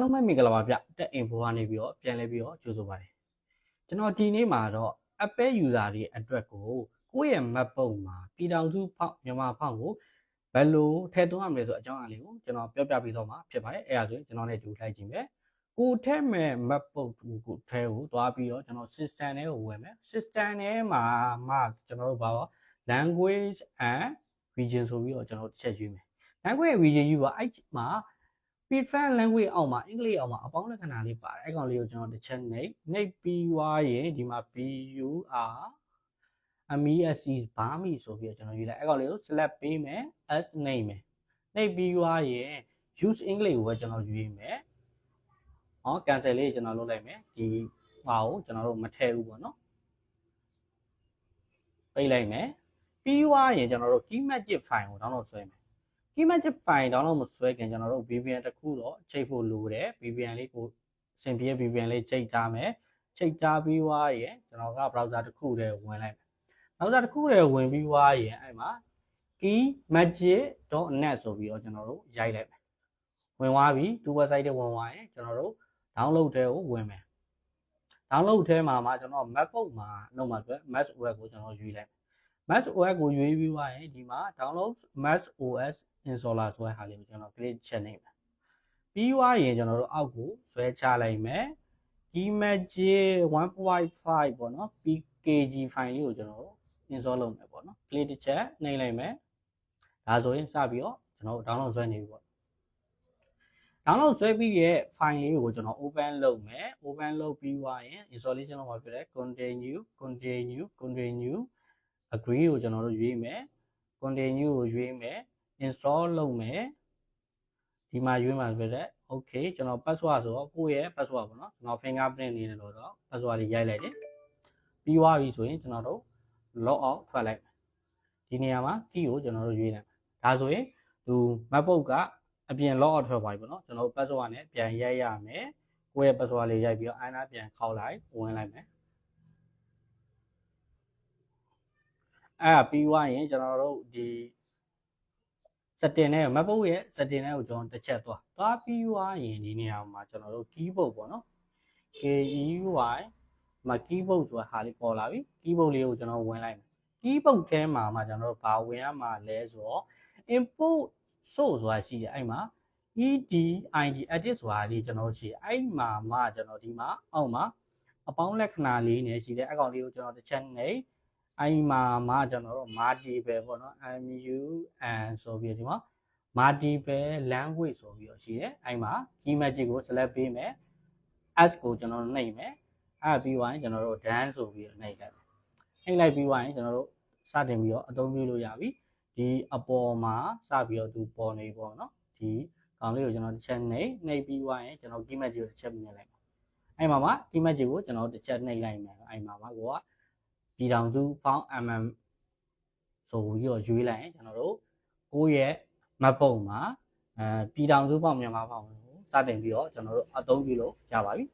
လုံးမဲ့မင်္ဂလာပါဗျတက် info ကနေပြီးတော့ပြန်လဲပြီးတော့ကြိုဆိုပါတယ်ကျွန်တော်ဒီနေ့မှာတော့ Apple user တွေအတွက်ကိုကိုယ့်ရဲ့ map ပုံမှာပြည်ထောင်စုဖောက်မြန်မာဖောက်ကိုဘယ်လိုထည့်သွင်းရမလဲဆိုအကြောင်းအရာလေးကိုကျွန်တော်ပြောပြပေးတော့မှာဖြစ်ပါတယ်အဲ့ဒါဆိုရင်ကျွန်တော်လည်းကြိုလိုက်ကြည့်မယ်ကိုထည့်မဲ့ map ပုံကိုထဲကိုသွားပြီးတော့ကျွန်တော် system ထဲကိုဝင်မယ် system ထဲမှာမှကျွန်တော်တို့ဘာလို့ language and region ဆိုပြီးတော့ကျွန်တော်တစ်ချက်ရွေးမယ် language region ယူပါအဲ့မှာ preferred language အောက်မှာအင်္ဂလိပ်အောက်မှာအပေါင်းလက္ခဏာလေးပါတယ်အဲ့ကောင်လေးကိုကျွန်တော်တစ်ချက်နှိပ်နှိပ်ပြီးွားရင်ဒီမှာ BUR MESC ဘာမီဆိုပြီးတော့ကျွန်တော်ယူလိုက်အဲ့ကောင်လေးကို select ပေးမယ် as နှိပ်မယ်နှိပ်ပြီးွားရင် use english ကိုပဲကျွန်တော်ယူရမယ်ဟော cancel လေးကျွန်တော်လုပ်လိုက်မယ်ဒီဟာကိုကျွန်တော်တို့မထည့်ဘူးပေါ့နော်ပိတ်လိုက်မယ်ပြီးွားရင်ကျွန်တော်တို့ key magic file ကို download ဆွဲမယ် key magic file download မဆွဲခင်ကျွန်တော်တို့ VPN တစ်ခုတော့ချိန်ဖို့လိုတယ် VPN လေးကိုစင်ပြေ VPN လေးချိန်ထားမယ်ချိန်ထားပြီးွားရင်ကျွန်တော်က browser တစ်ခုတည်းဝင်လိုက်မယ် browser တစ်ခုတည်းဝင်ပြီးွားရင်အဲ့မှာ keymagic.net ဆိုပြီးတော့ကျွန်တော်တို့ရိုက်လိုက်မယ်ဝင်သွားပြီသူ website တွေဝင်သွားရင်ကျွန်တော်တို့ download ထဲကိုဝင်မယ် download ထဲမှာမှာကျွန်တော် macbook မှာနှုတ်မှာဆို mac os ကိုကျွန်တော်ရွေးလိုက် mac os ကိုရွေးပြီးွားရင်ဒီမှာ download mac os installer ဆိုတဲ့ဟာလေးကိုကျွန်တော် click ချက်နေမယ်ပြီးွားရင်ကျွန်တော်တို့အောက်ကိုဆွဲချလိုက်မယ် Keymagic 1.5ပေါ့နော် pkg file လေးကိုကျွန်တော်တို့ install လုပ်မယ်ပေါ့နော် click တစ်ချက်နှိပ်လိုက်မယ်ဒါဆိုရင်စပြီးတော့ကျွန်တော်တို့ download ဆွဲနေပြီပေါ့ download ဆွဲပြီးရဲ့ file လေးကိုကျွန်တော် open လုပ်မယ် open လုပ်ပြီးွားရင် installation လုပ်မှာဖြစ်တယ် continue continue continue agree ကိုကျွန်တော်တို့ရွေးမယ် continue ကိုရွေးမယ် install လုပ်မယ်ဒီမှာရွေးမှာဖြစ်တဲ့ okay ကျွန်တော် password ဆိုတော့ကိုယ့်ရဲ့ password ပေါ့နော်ကျွန်တော် fingerprint နေတယ်လို့တော့ password လေးရိုက်လိုက်တယ်ပြီးသွားပြီဆိုရင်ကျွန်တော်တို့ log out ထွက်လိုက်မယ်ဒီနေရာမှာ key ကိုကျွန်တော်တို့ရွေးလိုက်မယ်ဒါဆိုရင်သူ macbook ကအပြင် log out ထွက်သွားပြီပေါ့နော်ကျွန်တော်တို့ password နဲ့ပြန်ရိုက်ရမယ်ကိုယ့်ရဲ့ password လေးရိုက်ပြီးတော့ ina ပြန်ခေါက်လိုက်ဝင်လိုက်မယ် အဲ့ပြီးသွားရင်ကျွန်တော်တို့ဒီ setting နဲ့ macbook ရဲ့ setting နဲ့ကိုကျွန်တော်တစ်ချက်သွားသွားပြီးွားရင်ဒီနေရာမှာကျွန်တော်တို့ keyboard ပေါ့နော် KEY မှာ keyboard ဆိုတာဟာလေးပေါ်လာပြီ keyboard လေးကိုကျွန်တော်ဝင်လိုက်မယ် keyboard ထဲမှာမှာကျွန်တော်တို့ဘာဝင်ရမှာလဲဆိုတော့ import source ဆိုတာရှိတယ်အဲ့မှာ edit edit ဆိုတာလေးကျွန်တော်ရှိတယ်အဲ့မှာမှကျွန်တော်ဒီမှာအောက်မှာအပေါင်းလက္ခဏာလေးနဲ့ရှိတယ်အကောင်လေးကိုကျွန်တော်တစ်ချက်နှိ ပ်အဲ့မှာမှကျွန်တော်တို့ multiple ပေါ့နော် MUN ဆိုပြီးဒီမှာ multiple language ဆိုပြီးတော့ရှိတယ်အဲ့မှာ key magic ကို select ပေးမယ် s ကိုကျွန်တော်နှိပ်မယ်အဲ့ပြီးသွားရင်ကျွန်တော်တို့ dance ဆိုပြီးတော့နှိပ်လိုက်မယ်နှိပ်လိုက်ပြီးသွားရင်ကျွန်တော်တို့စတင်ပြီးတော့အသုံးပြုလို့ရပြီဒီအပေါ်မှာစပြီးတော့သူပေါ်နေပေါ့နော်ဒီကောင်လေးကိုကျွန်တော်တစ်ချက်နှိပ်နှိပ်ပြီးသွားရင်ကျွန်တော် key magic ကိုတစ်ချက်မြင်လိုက်မယ်အဲ့မှာမှ key magic ကိုကျွန်တော်တစ်ချက်နှိပ်လိုက်မယ်အဲ့မှာမှကိုက ပြည်ထောင်စုပေါင်း mm ဆိုပြီးတော့ရွေးလိုက်ရင်ကျွန်တော်တို့ကိုယ့်ရဲ့ map ပုံမှာအဲပြည်ထောင်စုပေါင်းမြန်မာပေါင်းကိုစတင်ပြီးတော့ကျွန်တော်တို့အသုံးပြုလို့ရပါပြီ